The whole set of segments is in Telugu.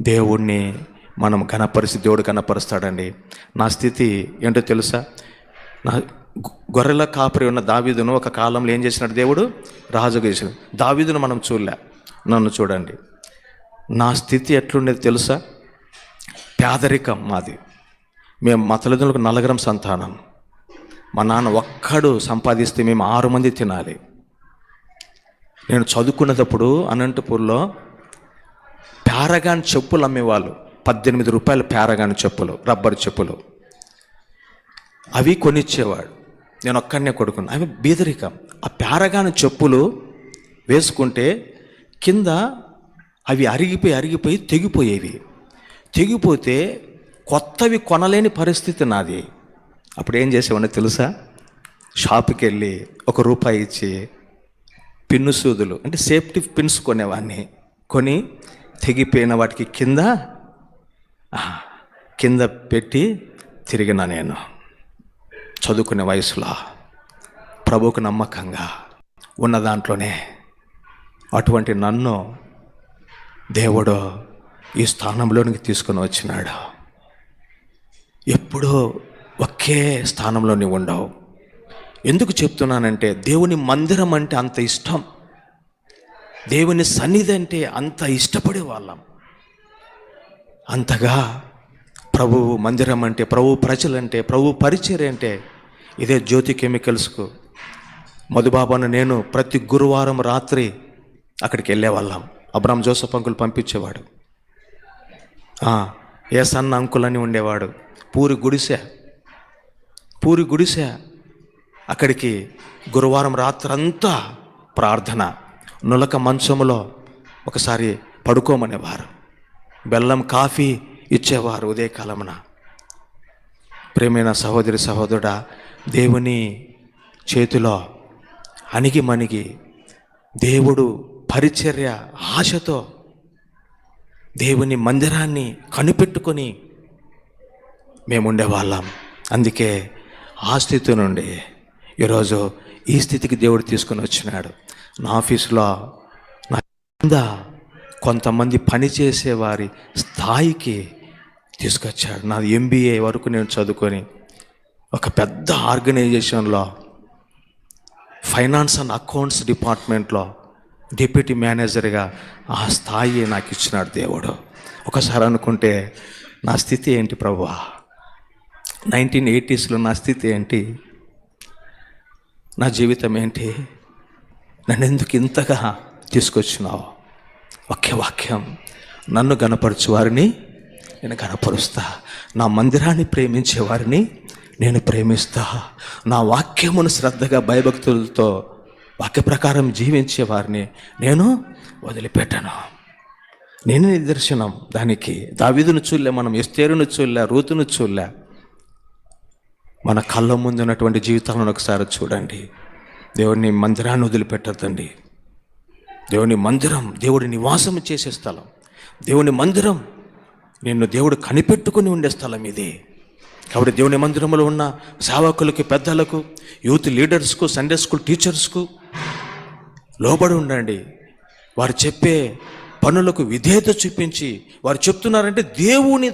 దేవుణ్ణి మనం కనపరిచి దేవుడు కనపరుస్తాడండి నా స్థితి ఏంటో తెలుసా? నా గొర్రెల కాపరి ఉన్న దావీదును ఒక కాలంలో ఏం చేసినాడు దేవుడు? రాజుగా చేసినాడు దావీదును మనం చూడలే. నన్ను చూడండి. నా స్థితి ఎట్లుండేది తెలుసా? పేదరికం మాది. మేము మా తల్లిదండ్రులకు నలగరం సంతానం. మా నాన్న ఒక్కడు సంపాదిస్తే మేము ఆరు మంది తినాలి. నేను చదువుకునేటప్పుడు అనంతపూర్లో పారగాన్ చెప్పులు అమ్మేవాళ్ళు. పద్దెనిమిది రూపాయలు పారగాన్ చెప్పులు రబ్బర్ చెప్పులు. అవి కొనిచ్చేవాడు. నేను ఒక్కడనే కొడుకున్నా. అవి బీదరికం. ఆ పారగాన్ చెప్పులు వేసుకుంటే కింద అవి అరిగిపోయి అరిగిపోయి తెగిపోయేవి. తెగిపోతే కొత్తవి కొనలేని పరిస్థితి నాది. అప్పుడు ఏం చేసేవాడిని తెలుసా? షాప్కి వెళ్ళి ఒక రూపాయి ఇచ్చి పిన్ను సూదులు అంటే సేఫ్టీ పిన్స్ కొనేవాడిని. కొని తెగిపోయిన వాటికి కింద కింద పెట్టి తిరిగిన నేను. చదువుకునే వయసులో ప్రభుకు నమ్మకంగా ఉన్న దాంట్లోనే అటువంటి నన్ను దేవుడు ఈ స్థానంలోనికి తీసుకుని వచ్చినాడు. ఎప్పుడూ ఒకే స్థానంలో ఉండవు. ఎందుకు చెప్తున్నానంటే దేవుని మందిరం అంటే అంత ఇష్టం. దేవుని సన్నిధి అంటే అంత ఇష్టపడే వాళ్ళం. అంతగా ప్రభువు మందిరం అంటే ప్రభు ప్రజలంటే ప్రభు పరిచర్య అంటే ఇదే జ్యోతి కెమికల్స్కు. మధుబాబాను నేను ప్రతి గురువారం రాత్రి అక్కడికి వెళ్ళేవాళ్ళం అబ్రామ్ జోసఫ్ అంకులు పంపించేవాడు. ఏ సన్న అంకుల్ అని ఉండేవాడు. పూరి గుడిసె. పూరి గుడిసె అక్కడికి గురువారం రాత్రంతా ప్రార్థన. నులక మంచములో ఒకసారి పడుకోమనేవారు. బెల్లం కాఫీ ఇచ్చేవారు ఉదయకాలమున. ప్రేమైన సహోదరి సహోదరుడా దేవుని చేతిలో అణిగి మణిగి దేవుడు పరిచర్య ఆశతో దేవుని మందిరాన్ని కనిపెట్టుకొని మేముండేవాళ్ళం. అందుకే ఆ స్థితి నుండి ఈరోజు ఈ స్థితికి దేవుడు తీసుకొని వచ్చినాడు. నా ఆఫీసులో నా కింద కొంతమంది పనిచేసే వారి స్థాయికి తీసుకొచ్చాడు. నాది ఎంబీఏ వరకు నేను చదువుకొని ఒక పెద్ద ఆర్గనైజేషన్లో ఫైనాన్స్ అండ్ అకౌంట్స్ డిపార్ట్మెంట్లో డిప్యూటీ మేనేజర్గా ఆ స్థాయి నాకు ఇచ్చినాడు దేవుడు. ఒకసారి అనుకుంటే నా స్థితి ఏంటి ప్రభువా నైన్టీన్ ఎయిటీస్లో నా స్థితి ఏంటి? నా జీవితం ఏంటి? నన్ను ఎందుకు ఇంతగా తీసుకొచ్చినావు? ఒకే వాక్యం. నన్ను గనపరచు వారిని నేను గనపరుస్తా నా మందిరాన్ని ప్రేమించే వారిని నేను ప్రేమిస్తా. నా వాక్యమును శ్రద్ధగా భయభక్తులతో వాక్య ప్రకారం జీవించే వారిని నేను వదిలిపెట్టను. నేను నిదర్శనం. దానికి దావిదును చూడలే మనం ఎస్తేరును చూడలే రూతును చూడలే. మన కళ్ళ ముందు ఉన్నటువంటి జీవితాలను ఒకసారి చూడండి. దేవుని మందిరాన్ని వదిలిపెట్టద్దండి. దేవుని మందిరం దేవుడి నివాసం చేసే స్థలం. దేవుని మందిరం నిన్ను దేవుడు కనిపెట్టుకుని ఉండే స్థలం ఇది. కాబట్టి దేవుని మందిరంలో ఉన్న సేవకులకి పెద్దలకు యూత్ లీడర్స్కు సండే స్కూల్ టీచర్స్కు లోబడి ఉండండి. వారు చెప్పే పనులకు విధేయత చూపించి వారు చెప్తున్నారంటే దేవుని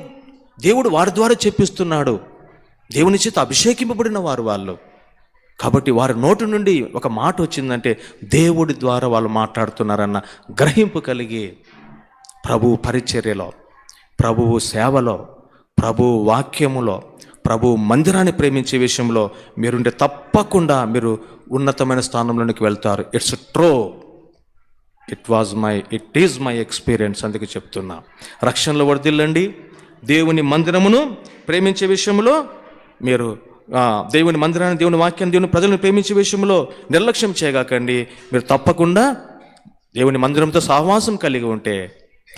దేవుడు వారి ద్వారా చెప్పిస్తున్నాడు. దేవుని చేత అభిషేకింపబడిన వారు వాళ్ళు. కాబట్టి వారి నోటి నుండి ఒక మాట వచ్చిందంటే దేవుడి ద్వారా వాళ్ళు మాట్లాడుతున్నారన్న గ్రహింపు కలిగి ప్రభు పరిచర్యలో ప్రభువు సేవలో ప్రభు వాక్యములో ప్రభు మందిరాన్ని ప్రేమించే విషయంలో మీరుంటే తప్పకుండా మీరు ఉన్నతమైన స్థానంలోనికి వెళ్తారు. It's true it was my it is my experience అందుకే చెప్తున్నా. రక్షణలో వర్దిల్లండి దేవుని మందిరమును ప్రేమించే విషయంలో మీరు దేవుని మందిరాన్ని దేవుని వాక్యాన్ని దేవుని ప్రజలను ప్రేమించే విషయంలో నిర్లక్ష్యం చేయగాకండి. మీరు తప్పకుండా దేవుని మందిరంతో సహవాసం కలిగి ఉంటే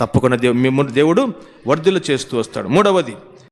తప్పకుండా దేవు మిమ్మల్ని దేవుడు వర్ధులు చేస్తూ వస్తాడు. మూడవది